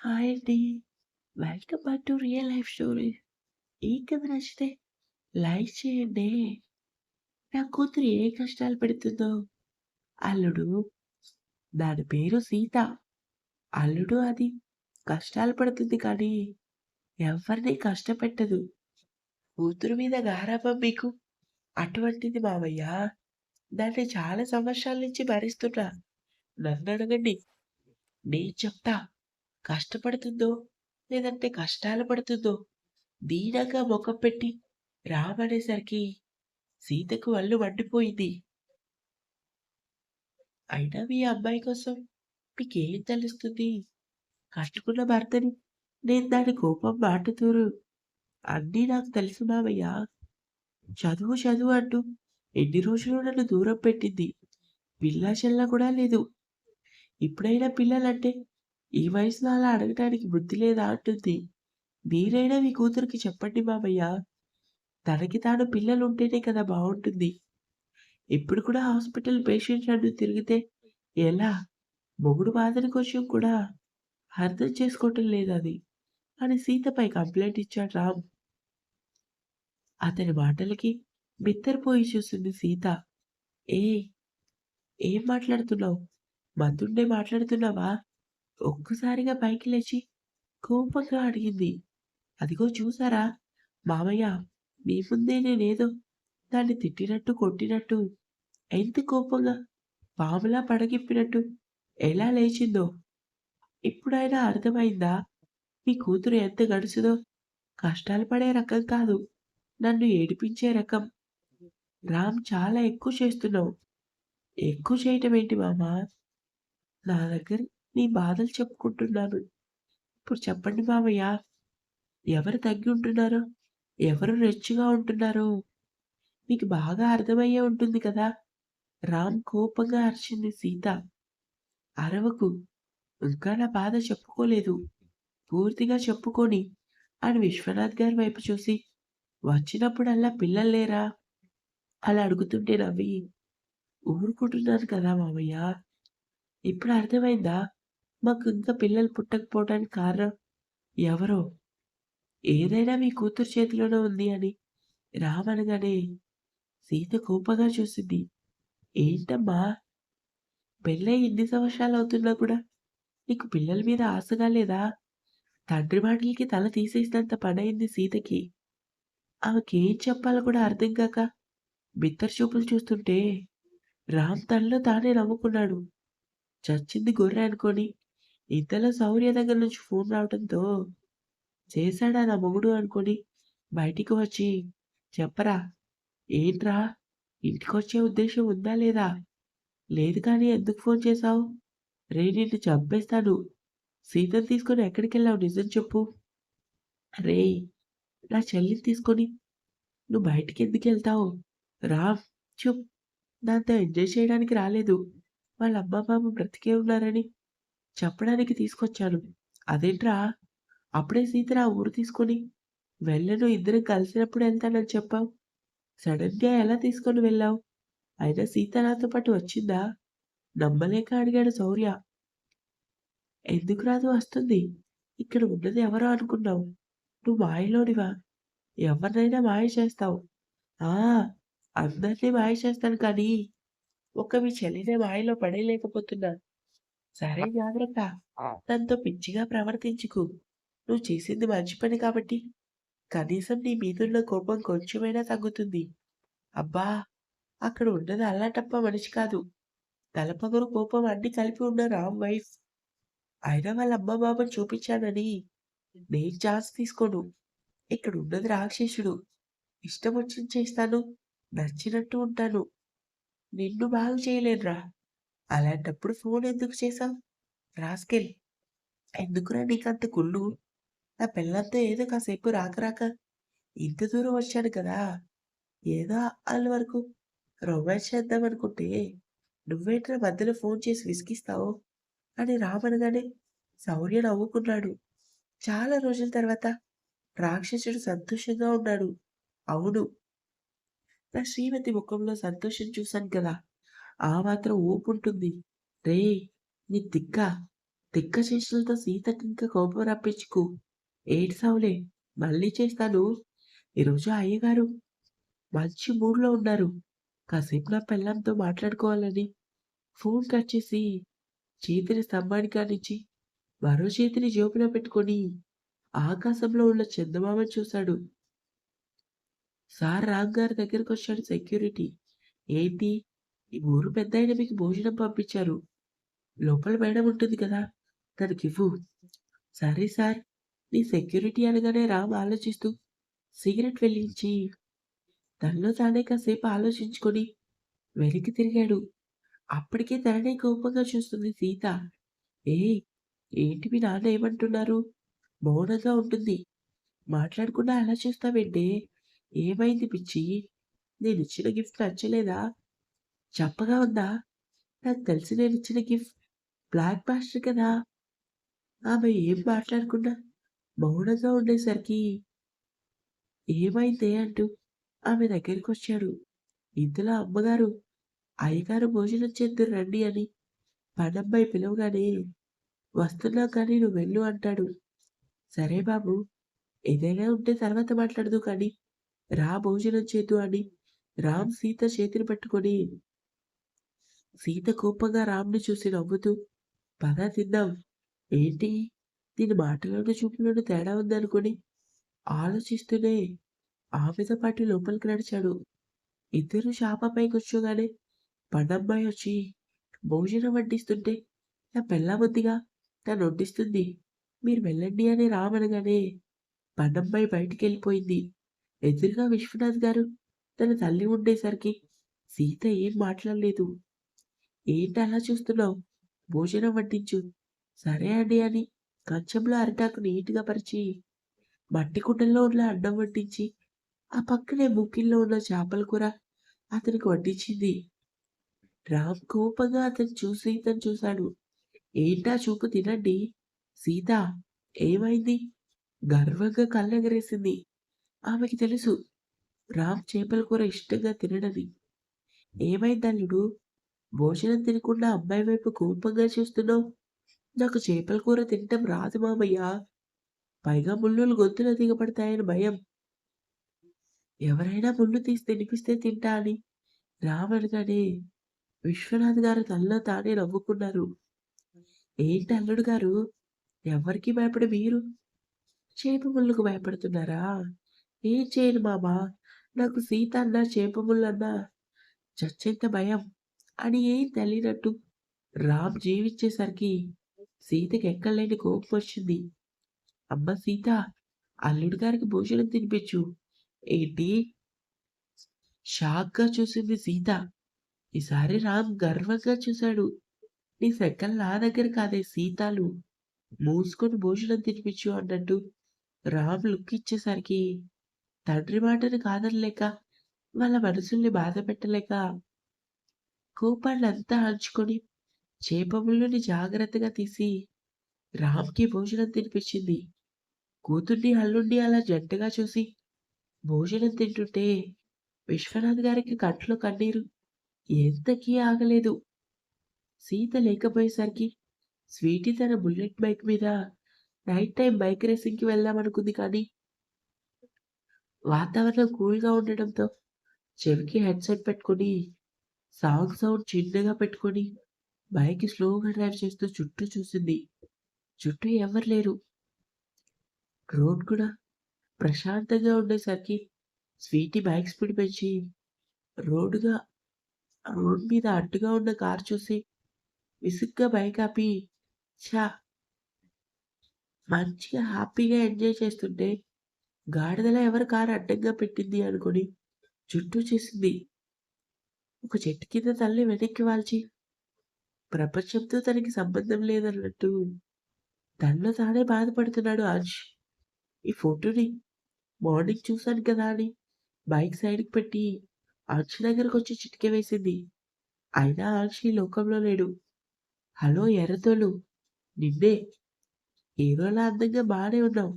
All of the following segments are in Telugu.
హాయ్ అండి. Welcome back to real life story. ఈ కథ నచ్చితే లైక్ చేయండి. నా కూతురు ఏ కష్టాలు పెడుతుందో. అల్లుడు దాని పేరు సీత. అల్లుడు అది కష్టాలు పడుతుంది కానీ ఎవరిని కష్టపెట్టదు. కూతురు మీద గారాబం మీకు. అటువంటిది మావయ్య. దాన్ని చాలా సంవత్సరాల నుంచి భరిస్తున్నా. నన్నడగండి. నేను చెప్తా. కష్టపడుతుందో లేదంటే కష్టాలు పడుతుందో దీనంగా ముఖం పెట్టి రామనేసరికి సీతకు వల్లు మండిపోయింది. అయినా మీ అమ్మాయి కోసం మీకేం తెలుస్తుంది? కట్టుకున్న భర్తని నేను దాని కోపం మాటుతూరు. అన్నీ నాకు తెలుసు మావయ్య. చదువు చదువు అంటూ ఎన్ని రోజులు నన్ను దూరం పెట్టింది. పిల్లాచెల్లా కూడా లేదు. ఇప్పుడైనా పిల్లలంటే ఈ వయసులో అలా అడగటానికి బుద్ధి లేదా అంటుంది. మీరైనా మీ కూతురికి చెప్పండి మామయ్య తనకి తాను పిల్లలు ఉంటేనే కదా బాగుంటుంది ఇప్పుడు కూడా హాస్పిటల్ పేషెంట్ అంటూ తిరిగితే ఎలా? మొగుడు బాధని కొంచెం కూడా అర్థం చేసుకోవటం లేదది అని సీతపై కంప్లైంట్ ఇచ్చాడు రామ్. అతని మాటలకి బిత్తరపోయి చూసింది సీత. ఏ ఏం మాట్లాడుతున్నావు? మందుండే మాట్లాడుతున్నావా? ఒక్కసారిగా పైకి లేచి కోపంగా అడిగింది. అదిగో చూసారా మామయ్య మీ ముందే నేనేదో దాన్ని తిట్టినట్టు కొట్టినట్టు ఎంత కోపంగా పాములా పడగిప్పినట్టు ఎలా లేచిందో. ఇప్పుడైనా అర్థమైందా? మీ కూతురు ఎంత గడుసుదో. కష్టాలు పడే రకం కాదు. నన్ను ఏడిపించే రకం. రామ్ చాలా ఎక్కువ చేస్తున్నావు. ఎక్కువ చేయటం ఏంటి మామా? నా దగ్గర నీ బాధలు చెప్పుకుంటున్నాను. ఇప్పుడు చెప్పండి మామయ్య. ఎవరు తగ్గి ఉంటున్నారో, ఎవరు రెచ్చుగా ఉంటున్నారో మీకు బాగా అర్థమయ్యే ఉంటుంది కదా! రామ్ కోపంగా అరిచింది సీత. అరవకు. ఇంకా నా బాధ చెప్పుకోలేదు. పూర్తిగా చెప్పుకొని అని విశ్వనాథ్ గారి వైపు చూసి వచ్చినప్పుడల్లా పిల్లలు లేరా? అలా అడుగుతుంటే నవ్వి ఊరుకుంటున్నాను కదా మామయ్య. ఇప్పుడు అర్థమైందా? మాకు ఇంకా పిల్లలు పుట్టకపోవడానికి కారణం ఎవరో? ఏదైనా మీ కూతురు చేతిలోనే ఉంది అని రామ్ అనగానే సీత కోపంగా చూసింది. ఏంటమ్మా? పెళ్ళై ఎన్ని సంవత్సరాలు అవుతున్నా కూడా నీకు పిల్లల మీద ఆశగా లేదా? తండ్రి మాటలకి తల తీసేసినంత పనైంది సీతకి. ఆమెకేం చెప్పాలో కూడా అర్థం కాక బిత్తర చూపులు చూస్తుంటే రామ్ తనలో తానే నవ్వుకున్నాడు. చచ్చింది గొర్రె అనుకోని ఇంతలో శౌర్య దగ్గర నుంచి ఫోన్ రావడంతో చేశాడా నా మొగుడు అనుకొని బయటికి వచ్చి చెప్పరా? ఏంట్రా? ఇంటికొచ్చే ఉద్దేశం ఉందా లేదా? లేదు కానీ ఎందుకు ఫోన్ చేశావు? రే నిన్ను చంపేస్తాను. సీతను తీసుకొని ఎక్కడికెళ్ళావు నిజం చెప్పు. రే నా చెల్లిని తీసుకొని నువ్వు బయటికి ఎందుకు వెళ్తావు రా చుప్. నాతో ఎంజాయ్ చేయడానికి రాలేదు. వాళ్ళ అమ్మ, బాబు బ్రతికే ఉన్నారని చెప్పడానికి తీసుకొచ్చాను. అదేంట్రా? అప్పుడే సీతరా ఊరు తీసుకొని వెళ్ళను ఇద్దరం కలిసినప్పుడు వెళ్తానని చెప్పావు. సడన్‌గా ఎలా తీసుకొని వెళ్ళావు? అయినా సీత నాతో పాటు వచ్చిందా? నమ్మలేక అడిగాడు శౌర్య. ఎందుకు రాదు వస్తుంది. ఇక్కడ ఉన్నది ఎవరో అనుకున్నావు? నువ్వు మాయలోనివా? ఎవరినైనా మాయ చేస్తావు. ఆ! అందరినీ మాయ చేస్తాను కానీ ఒక్క మీ చెల్లినే మాయలో పడేయలేకపోతున్నా. సరే జాగ్రత్త. తనతో పిచ్చిగా ప్రవర్తించకు. నువ్వు చేసింది మంచి పని కాబట్టి కనీసం నీ మీదున్న కోపం కొంచెమైనా తగ్గుతుంది. అబ్బా! అక్కడ ఉన్నది అల్లాటప్ప మనిషి కాదు. తలపొగరు, కోపం అన్నీ కలిపి ఉన్న రామ్ వైఫ్. అయినా వాళ్ళ అమ్మ, బామ్మని చూపించానని నేను ఛాన్స్ తీసుకోను. ఇక్కడ ఉన్నది రాక్షసుడు. ఇష్టం వచ్చింది చేస్తాను. నచ్చినట్టు ఉంటాను. నిన్ను బాగు చేయలేనురా. అలాంటప్పుడు ఫోన్ ఎందుకు చేశావు? రాస్కెల్. ఎందుకురా నీకంత కుళ్ళు? నా పిల్లలతో ఏదో కాసేపు రాక రాక ఇంత దూరం వచ్చాను కదా! ఏదో అల్ల వరకు రొమాన్స్ చేద్దామనుకుంటే నువ్వేంట్రా మధ్యలో ఫోన్ చేసి విసిగిస్తావు? అని రామనగానే శౌర్య నవ్వుకున్నాడు. చాలా రోజుల తర్వాత రాక్షసుడు సంతోషంగా ఉన్నాడు. అవును. నా శ్రీమతి ముఖంలో సంతోషం చూశాను కదా! ఆ మాత్రం ఊపుంటుంది. రేయ్! నీ తిక్క. తిక్క చేష్టలతో ఇంకా కోపం రప్పించుకు. ఏడ్సావులే మళ్ళీ చేస్తాను. ఈరోజు అయ్యగారు మంచి మూడ్‌లో ఉన్నారు. కాసేపు నా పెళ్ళాంతో మాట్లాడుకోవాలని ఫోన్ కట్ చేసి చేతిని స్తంభానికి కానిచ్చి మరో చేతిని జోబులో పెట్టుకొని ఆకాశంలో ఉన్న చందమామని చూశాడు. సార్ రామ్ గారి దగ్గరికి వచ్చాడు సెక్యూరిటీ. ఏంటి? ఈ ఊరు పెద్దాయన మీకు భోజనం పంపించారు. లోపల మేడం ఉంటుంది కదా! తనకివ్వు. సరే సార్. నీ సెక్యూరిటీ అనగానే రామ్ ఆలోచిస్తూ సిగరెట్ వెలిగించి తనలో తానే కాసేపు ఆలోచించుకొని వెనక్కి తిరిగాడు. అప్పటికే తననే కోపంగా చూస్తుంది సీత. ఏయ్! ఏంటి మీ నాన్న ఏమంటున్నారు? మౌనంగా ఉంటుంది. మాట్లాడకుండా అలా చూస్తావేంటే? ఏమైంది పిచ్చి? నేను ఇచ్చిన గిఫ్ట్ నచ్చలేదా? చెప్పగా ఉందా? నాకు తెలిసి నేనిచ్చిన గిఫ్ట్ బ్లాక్ బాస్టర్ కదా! ఆమె ఏం మాట్లాడకుండా మౌనంగా ఉండేసరికి ఏమైందే అంటూ ఆమె దగ్గరికి వచ్చాడు ఇంతలో అమ్మగారు అయ్యగారు భోజనం చేద్దురు రండి అని పనమ్మాయి పిలవగానే వస్తున్నా కానీ నువ్వు వెళ్ళు అంటాడు. సరే బాబు ఏదైనా ఉంటే తర్వాత మాట్లాడదు కానీ రా భోజనం చేద్దు అని రామ్ సీత చేతిని పట్టుకొని సీత కోపంగా రామ్‌ని చూసి నవ్వుతూ పదా తిందాం. ఏంటి? దీని మాటలను చూపులను తేడా ఉందనుకొని ఆలోచిస్తూనే ఆమెతో పాటు లోపలికి నడిచాడు. ఇద్దరు షాపపై కూర్చోగానే పండమ్మాయి వచ్చి భోజనం వడ్డిస్తుంటే నా పెళ్ళాముందిగా తను వడ్డిస్తుంది. మీరు వెళ్ళండి అని రామనగానే పండమ్మాయి బయటికి వెళ్ళిపోయింది ఎదురుగా విశ్వనాథ్ గారు తన తల్లి ఉండేసరికి సీత ఏం మాట్లాడలేదు. ఏంటి అలా చూస్తున్నావు? భోజనం వడ్డించు. సరే అండి అని కంచంలో అరిటాకు నీట్‌గా పరిచి మట్టి కుండల్లో ఉన్న అన్నం వడ్డించి ఆ పక్కనే ముక్కిల్లో ఉన్న చేపల కూర అతనికి వడ్డించింది. రామ్ కోపంగా అతను చూసి ఇతను చూశాడు. ఏంటా చూపు తినండి. సీత ఏమైంది? గర్వంగా కళ్ళెగరేసింది. ఆమెకి తెలుసు రామ్ చేపల కూర ఇష్టంగా తినడని. ఏమైంది అల్లుడు భోజనం తినకుండా అమ్మాయి వైపు కోపంగా చూస్తున్నావు? నాకు చేపల కూర తినటం రాదు మామయ్య. పైగా ముల్లులు గొంతులో దిగబడతాయని భయం. ఎవరైనా ముళ్ళు తీసి తినిపిస్తే తింటా అని రామ్ విశ్వనాథ్ గారు తనలో తానే నవ్వుకున్నారు. ఏంటి అల్లుడు గారు? ఎవరికి భయపడి మీరు చేప ముల్లుకు భయపడుతున్నారా? ఏం చేయను మామా. నాకు సీత అన్నా, చేప ముళ్ళన్నా చచ్చేంత భయం అని ఏం తెలియనట్టు రామ్ జీవించేసరికి సీతకి ఎక్కడలేని కోపం వచ్చింది. అమ్మ సీత అల్లుడు గారికి భోజనం తినిపించు. ఏంటి? షాక్‌గా చూసింది సీత. ఈసారి రామ్ గర్వంగా చూశాడు. నీ సెకలు నా దగ్గర కాదే సీతాలు. మూసుకొని భోజనం తినిపించు అన్నట్టు రామ్ లుక్ ఇచ్చేసరికి తండ్రి మాటను కాదనలేక వాళ్ళ మనసుల్ని బాధ పెట్టలేక కోపాన్నంతా అణచుకొని చేప జాగ్రత్తగా తీసి రామ్‌కి భోజనం తినిపించింది. కూతుర్ని, అల్లుండి అలా జంటగా చూసి భోజనం తింటుంటే విశ్వనాథ్ గారికి కంట్లో కన్నీరు ఎంతకీ ఆగలేదు. సీత లేకపోయేసరికి స్వీటీ తన బుల్లెట్ బైక్ మీద నైట్ టైం బైక్ రేసింగ్‌కి వెళ్దామనుకుంది కానీ వాతావరణం కూల్‌గా ఉండడంతో చెవికి హెడ్‌సెట్ పెట్టుకొని సాంగ్ సౌండ్ చిన్నగా పెట్టుకొని బైక్ స్లోగా డ్రైవ్ చేస్తూ చుట్టూ చూసింది. చుట్టూ ఎవరు లేరు. రోడ్ కూడా ప్రశాంతంగా ఉండేసరికి స్వీటీ బైక్ స్పీడ్ పెంచి రోడ్డుగా రోడ్ మీద అడ్డుగా ఉన్న కారు చూసి విసుగ్గా బైక్ ఆపి చా మంచిగా హ్యాపీగా ఎంజాయ్ చేస్తుంటే గాడిదలో ఎవరు కారు అడ్డంగా పెట్టింది అనుకొని చుట్టూ చూసింది. ఒక చెట్టు కింద తల్లి వెనక్కి వాల్చి ప్రపంచంతో తనకి సంబంధం లేదన్నట్టు తనలో తానే బాధపడుతున్నాడు ఆజ్ ఈ ఫోటోని మార్నింగ్ చూశాను కదా అని బైక్ సైడ్‌కి పెట్టి ఆంక్ష దగ్గరకు వచ్చి చిటికే వేసింది. అయినా అంష్ ఈ లోకంలో లేడు. హలో ఎర్రతోలు నిన్నే. హీరోలా అందంగా బాగానే ఉన్నావు.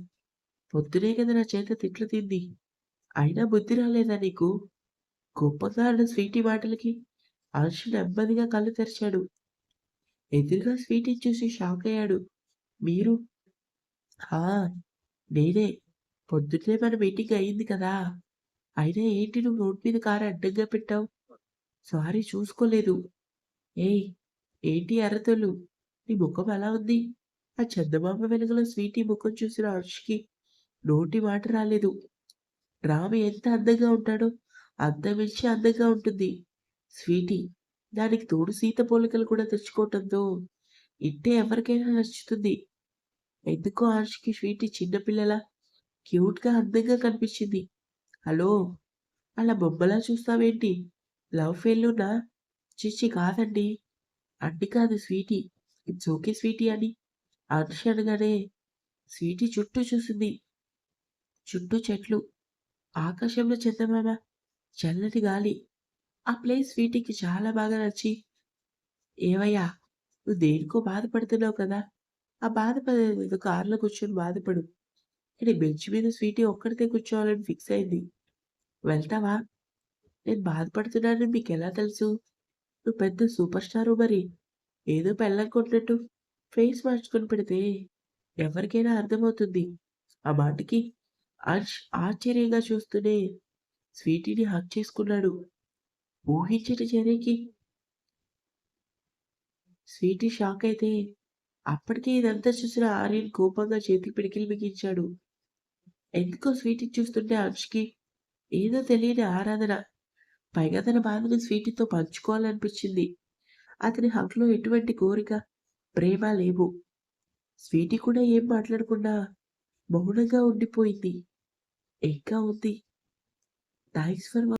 పొద్దునే కదా నా చేత తిట్లు తింది. అయినా బుద్ధి రాలేదా నీకు? కోపంగా అన్న స్వీటీ మాటలకి అంష్ నెమ్మదిగా కళ్ళు తెరిచాడు. ఎదురుగా స్వీటీ చూసి షాకయ్యాడు. మీరు? నేనే. పొద్దున్నే మన మీటింగ్ అయింది కదా! అయినా ఏంటి నువ్వు రోడ్ మీద కారు అడ్డంగా పెట్టావు? సారీ చూసుకోలేదు. ఏయ్! ఏంటి అరతలు నీ ముఖం ఎలా ఉంది? ఆ చందమామ వెలుగులో స్వీటీ ముఖం చూసిన హర్ష్‌కి నోటి మాట రాలేదు. రామ ఎంత అందంగా ఉంటాడో అందమించి అందంగా ఉంటుంది స్వీటీ. దానికి తోడు సీత పోలికలు కూడా తెచ్చుకోవటంతో ఇంటే ఎవరికైనా నచ్చుతుంది. ఎందుకో హర్ష్‌కి స్వీటీ చిన్నపిల్లల క్యూట్‌గా అందంగా కనిపించింది. హలో! అలా బొమ్మలా చూస్తావేంటి? లవ్ ఫెయిల్యూర్‌నా? చిచ్చి కాదండి. అండి కాదు స్వీటీ. ఇట్స్ ఓకే స్వీటీ అని హర్ష్ అనగానే స్వీటీ చుట్టూ చూసింది. చుట్టూ చెట్లు, ఆకాశంలో చందమామ, చల్లటి గాలి. ఆ ప్లేస్ వీటికి చాలా బాగా నచ్చి ఏవయ్యా! నువ్వు దేనికో బాధపడుతున్నావు కదా! ఆ బాధపడేదేదో కార్‌లో కూర్చొని బాధపడు. నేను బెంచ్ మీద స్వీటీ ఒక్కడితే కూర్చోవాలని ఫిక్స్ అయింది. వెళ్తావా? నేను బాధపడుతున్నానని ఎలా తెలుసు? నువ్వు పెద్ద సూపర్ స్టారు మరి. ఏదో పెళ్ళనుకుంటున్నట్టు ఫేస్ మార్చుకొని పెడితే ఎవరికైనా అర్థమవుతుంది. ఆ మాటకి హర్ష్ ఆశ్చర్యంగా చూస్తూనే స్వీటీని హక్ చేసుకున్నాడు. ఊహించని చర్యకి స్వీటీ షాక్ అయితే అప్పటికే ఇదంతా చూసిన ఆర్యన్ కోపంగా చేతికి పిడికిలు బిగించాడు. ఎందుకో స్వీటీ చూస్తుంటే హర్ష్‌కి ఏదో తెలియని ఆరాధన. పైగా తన బాధను స్వీటీతో పంచుకోవాలనిపించింది. అతని హక్లో ఎటువంటి కోరిక, ప్రేమ లేవు. స్వీటీ కూడా ఏం మాట్లాడకుండా మౌనంగా ఉండిపోయింది. ఇంకా ఉంది. Thanks for